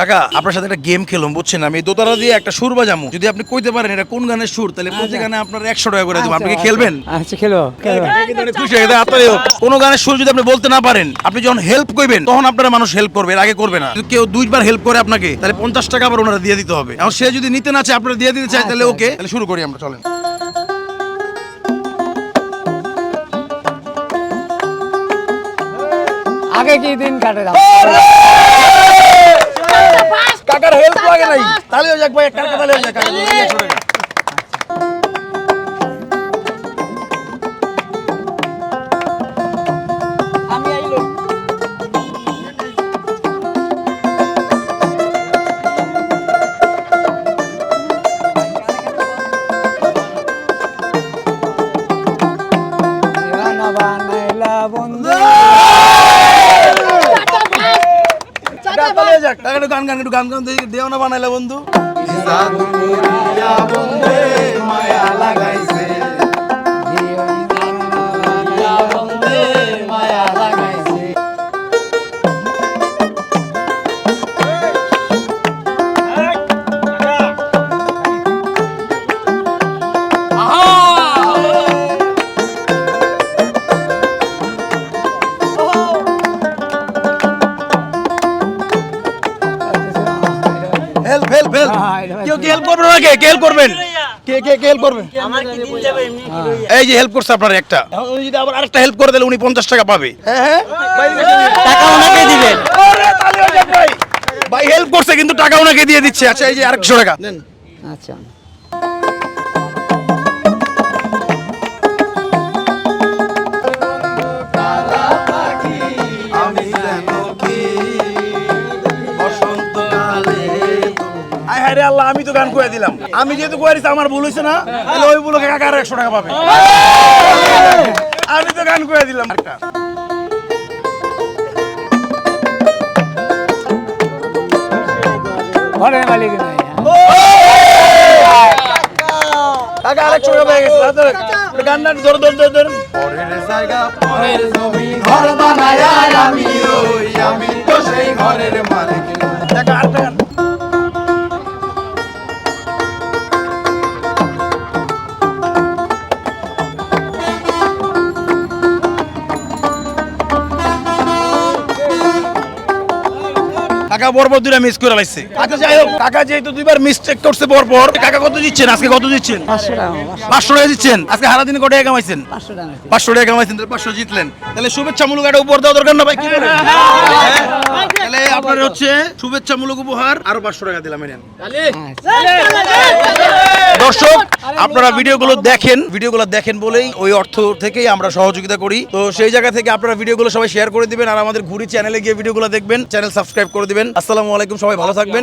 কাকা আপনার সাথে একটা গেম খেলুম বুঝছেন? আমি দোতারা দিয়ে একটা সুর বাজামু। যদি আপনি কইতে পারেন এটা কোন গানের সুর তাহলে প্রতি গানে আপনার একশো টাকা করে দেবো। আপনি কি খেলবেন? আচ্ছা। খেলো খেলো খুশি হয়ে হোক। কোনো গানের সুর যদি আপনি বলতে না পারেন আপনি যখন হেল্প করবেন তখন আপনারা মানুষ হেল্প করবে এর আগে করবে না। যদি কেউ দুইবার হেল্প করে আপনাকে তাহলে পঞ্চাশ টাকা আবার ওনারা দিয়ে দিতে হবে। এখন সে যদি নিতে না চায় আপনারা দিয়ে দিতে চায় তাহলে ওকে তাহলে শুরু করি আমরা চলেন। আগে কি দিন কাটে কাকার হেল্প লাগে নাই? তাহলে যাক ভাই একটা তাহলে যাক কাকা তাহলে যাক টাকা গান গান একটু গান গান দেও না বানাইলা বন্ধু। দিওয়ানা হেল্প হেল্প হেল্প হ্যাঁ, কেউ কি হেল্প করবেন। কে কে হেল্প করবেন কে কে কে হেল্প করবেন এই যে হেল্প করছে আপনার একটা। উনি যদি আবার আরেকটা হেল্প করে দিলে উনি পঞ্চাশ টাকা পাবে। হ্যাঁ হ্যাঁ। টাকা ওনাকে দিবেন। ভাই। ভাই হেল্প করছে কিন্তু টাকা ওনাকে দিয়ে দিচ্ছে। আচ্ছা এই যে আরেকশো টাকা। আচ্ছা। আল্লাহ আমি তো গান কয়ে দিলাম। আমি যেহেতু কয়ে দিছি আমার ভুল হয়েছে না তাহলে ওই বলো কাকা আর একশো টাকা পাবে। আমি তো গান কয়ে দিলাম। একটা ঘরের মালিক নাই। কাকা আর একশো টাকা পেয়ে গেছে ধর, ধর। ধর ধর ধর ধর। ঘর বানায় আমি রই আমি কাকা বরবর দুইটা মিস করে লাইছে। আচ্ছা যাই হোক কাকা যেহেতু দুইবার মিস্টেক করছে কাকা কত দিচ্ছেন? আজকে কত দিচ্ছেন? পাঁচশো টাকা দিচ্ছেন? আজকে হারা দিনে কত টাকা কামাইছেন? পাঁচশো টাকা কামাইছেন তাহলে পাঁচশো জিতলেন। তাহলে শুভেচ্ছামূলক একটা উপহার দেওয়া দরকার না ভাই কি বলেন? তাহলে আপনার হচ্ছে শুভেচ্ছামূলক উপহার আরও পাঁচশো টাকা দিলাম এই দর্শক আপনারা ভিডিওগুলো দেখেন। ভিডিওগুলো দেখেন বলেই ওই অর্থ থেকেই আমরা সহযোগিতা করি। তো সেই জায়গা থেকে আপনারা ভিডিওগুলো সবাই শেয়ার করে দিবেন আর আমাদের ঘুরি চ্যানেলে গিয়ে ভিডিওগুলো দেখবেন। চ্যানেল সাবস্ক্রাইব করে দিবেন। আসসালামু আলাইকুম সবাই ভালো থাকবেন।